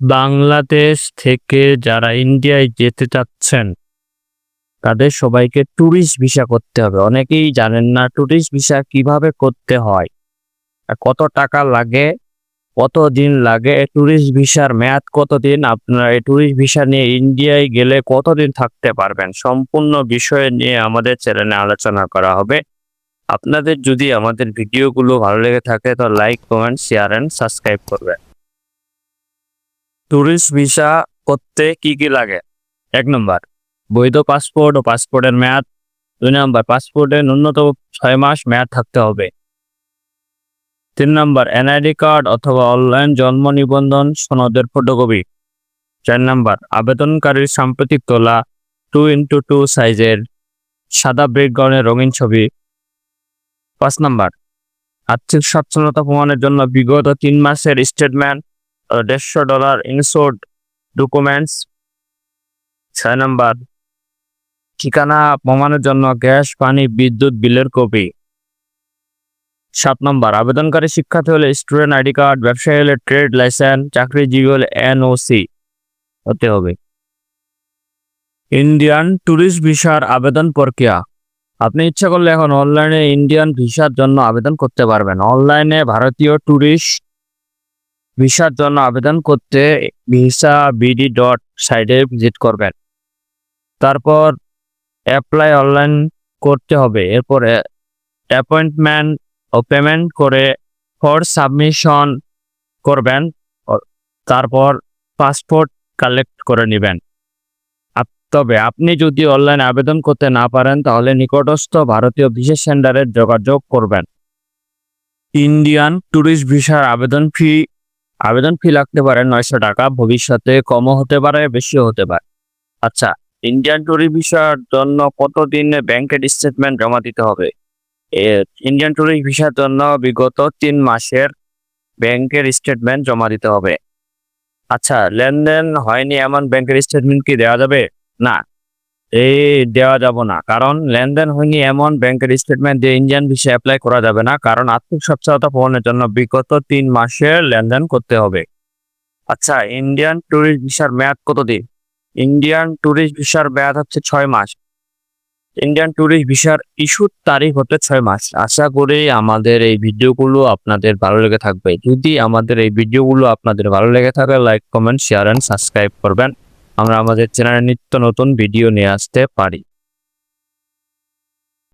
বাংলাদেশ থেকে যারা ইন্ডিয়ায় যেতে চাচ্ছেন, তাদের সবাইকে ট্যুরিস্ট ভিসা করতে হবে। অনেকেই জানেন না ট্যুরিস্ট ভিসা কীভাবে করতে হয় কত টাকা লাগে, কত দিন লাগে ট্যুরিস্ট ভিসার মেয়াদ কতদিন আপনারা এই ট্যুরিস্ট ভিসা নিয়ে ইন্ডিয়ায় গেলে কতদিন থাকতে পারবেন, সম্পূর্ণ বিষয় নিয়ে আমাদের চ্যানেলে আলোচনা করা হবে। আপনাদের যদি আমাদের ভিডিওগুলো ভালো লেগে থাকে, তো like comment share and subscribe করবেন। ট্যুরিস্ট ভিসা করতে কি কি লাগে? এক নম্বর, বৈধ পাসপোর্ট ও পাসপোর্টের মেয়াদ। দুই নম্বর, পাসপোর্টে ন্যূনতম ছয় মাস মেয়াদ থাকতে হবে। তিন নম্বর, এনআইডি কার্ড অথবা অনলাইন জন্ম নিবন্ধন, সনদের ফটোকপি। চার নম্বর, আবেদনকারীর সাম্প্রতিক তোলা টু ইন্টু টু সাইজের সাদা ব্রেকগ্রাউন্ডের রঙিন ছবি। পাঁচ নম্বর, আর্থিক সচ্ছলতা প্রমাণের জন্য বিগত তিন মাসের স্টেটমেন্ট দেড়শো ডলার ইনসোর্ড ডকুমেন্টস। ছয় নম্বর, ঠিকানা প্রমাণের জন্য গ্যাস, পানি, বিদ্যুৎ, বিলের কপি। সাত নম্বর, আবেদনকারী শিক্ষার্থী হলে স্টুডেন্ট আইডি কার্ড, ব্যবসায়ী হলে ট্রেড লাইসেন্স, চাকরিজীবী হলে এনওসি হতে হবে। ইন্ডিয়ান ট্যুরিস্ট ভিসার আবেদন প্রক্রিয়া। আপনি ইচ্ছা করলে এখন অনলাইনে ইন্ডিয়ান ভিসার জন্য আবেদন করতে পারবেন। অনলাইনে ভারতীয় ট্যুরিস্ট ভিসার জন্য আবেদন করতে ভিসা বিডি ডট সাইটে ভিজিট করবেন। তারপর অ্যাপ্লাই অনলাইন করতে হবে। এরপর অ্যাপয়েন্টমেন্ট ও পেমেন্ট করে ফর সাবমিশন করবেন। তারপর পাসপোর্ট কালেক্ট করে নেবেন। তবে আপনি যদি অনলাইন আবেদন করতে না পারেন, তাহলে নিকটস্থ ভারতীয় ভিসা সেন্টারে যোগাযোগ করবেন। ইন্ডিয়ান ট্যুরিস্ট ভিসার আবেদন ফি আবেদন ফি লাগতে পারে নয়শো টাকা, ভবিষ্যতে কমও হতে পারে, বেশিও হতে পারে। আচ্ছা ইন্ডিয়ান ট্যুরিস্ট ভিসার জন্য কতদিনে ব্যাংকের স্টেটমেন্ট জমা দিতে হবে? ইন্ডিয়ান ট্যুরিস্ট ভিসার জন্য বিগত তিন মাসের ব্যাংকের স্টেটমেন্ট জমা দিতে হবে। আচ্ছা লেনদেন হয়নি এমন ব্যাংকের স্টেটমেন্ট কি দেওয়া যাবে? না। এই দেওয়া যাব না। কারণ লেনদেন হয়নি এমন ব্যাংকের স্টেটমেন্ট দিয়ে ইন্ডিয়ান ভিসা অ্যাপ্লাই করা যাবে না। কারণ আর্থিক সচ্ছলতা প্রমাণের জন্য বিগত তিন মাসের লেনদেন করতে হবে। আচ্ছা ইন্ডিয়ান ট্যুরিস্ট ভিসার মেয়াদ কতদিন ইন্ডিয়ান ট্যুরিস্ট ভিসার মেয়াদ হচ্ছে ছয় মাস। ইন্ডিয়ান ট্যুরিস্ট ভিসার ইস্যুর তারিখ হতে ছয় মাস। আশা করি আমাদের এই ভিডিওগুলো আপনাদের ভালো লেগে থাকবে। যদি আমাদের এই ভিডিওগুলো আপনাদের ভালো লেগে থাকে like comment share and subscribe করবেন। আমরা আমাদের চ্যানেলে নিত্য নতুন ভিডিও নিয়ে আসতে পারি।